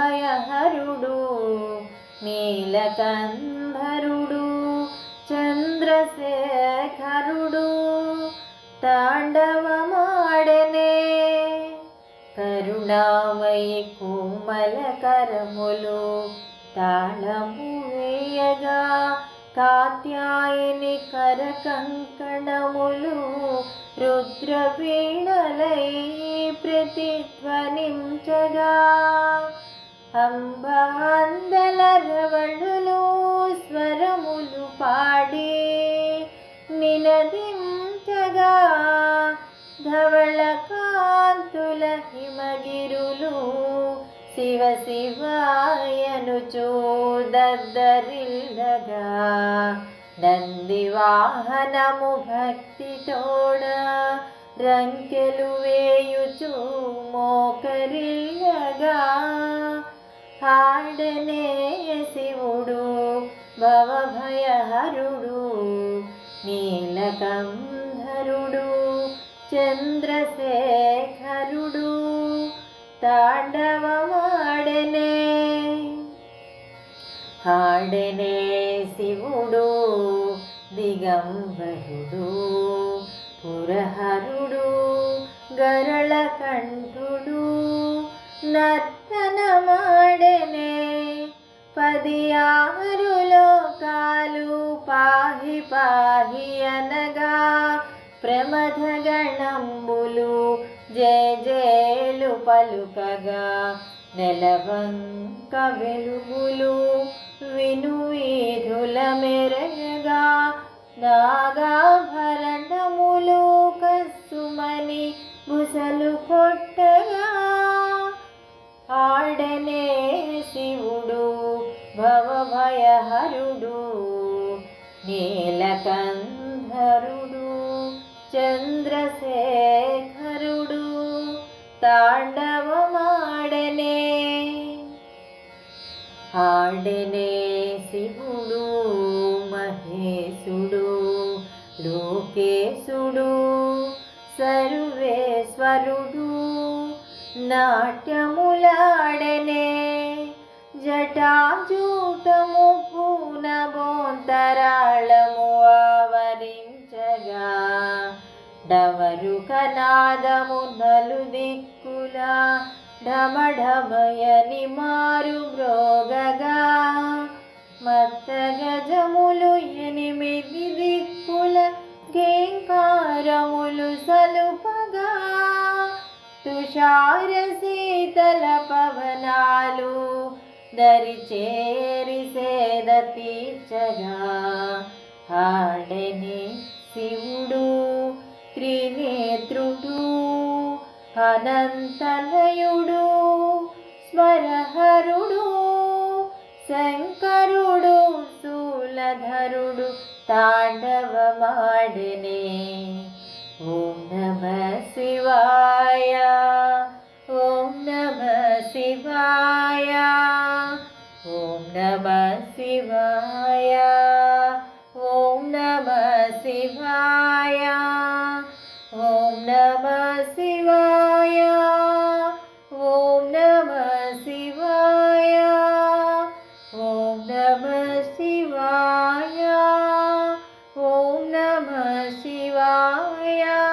అభయహరుడు నీలకంధరుడు చంద్రశేఖరుడు తాండవమాడనే. కరుణామయి కోమల కరములు తాళము వేయగా కాత్యాయని కరకంకణములు రుద్రవీణలై ప్రతిధ్వనించగా. అంబాందలరవళులు స్వరములు పాడే నినదించగా ధవళ కాంతుల హిమగిరులు శివ శివాయను చూదద్దరిల్లగా. నంది వాహనము భక్తి తోడ రంకెలు వేయుచు మోకరిల్లగా భవభయహరుడు నీలకంధరుడు చంద్రశేఖరుడు తాండవమాడనే. ఆడనే శివుడు దిగంబరుడు పురహరుడు గరళ కంఠుడు నర్తనమాడనే. పది గణంబులు జయ జయలు పలుకగా నెలవంక వెలుగులు విను వీధుల మెరగా నాగాభరణములు కస్సుమని ముసలు కొట్టగా ఆడనే శివుడు భవభయహరుడు నీలకం తాండవమాడనే ఆడనే శివుడు మహేశుడు లోకేశుడు సర్వేశ్వరుడు నాట్యములాడనే. జటాజూటము పూనబోంతరాళము ఆవరించగా డమరు నలుదిక్కు నలు ఢమఢమయని మారు మ్రోగగా మత్త గజములు ఎనిమిది దిక్కుల కేంకారములు సలుపగా. తుషార శీతల పవనాలు దరిచేరి సేద తీర్చగా. ఆడని అనంతనయుడు స్మరహరుడు శంకరుడు శూలధరుడు తాండవమాడనే. ఓం నమ శివాయ. Yeah.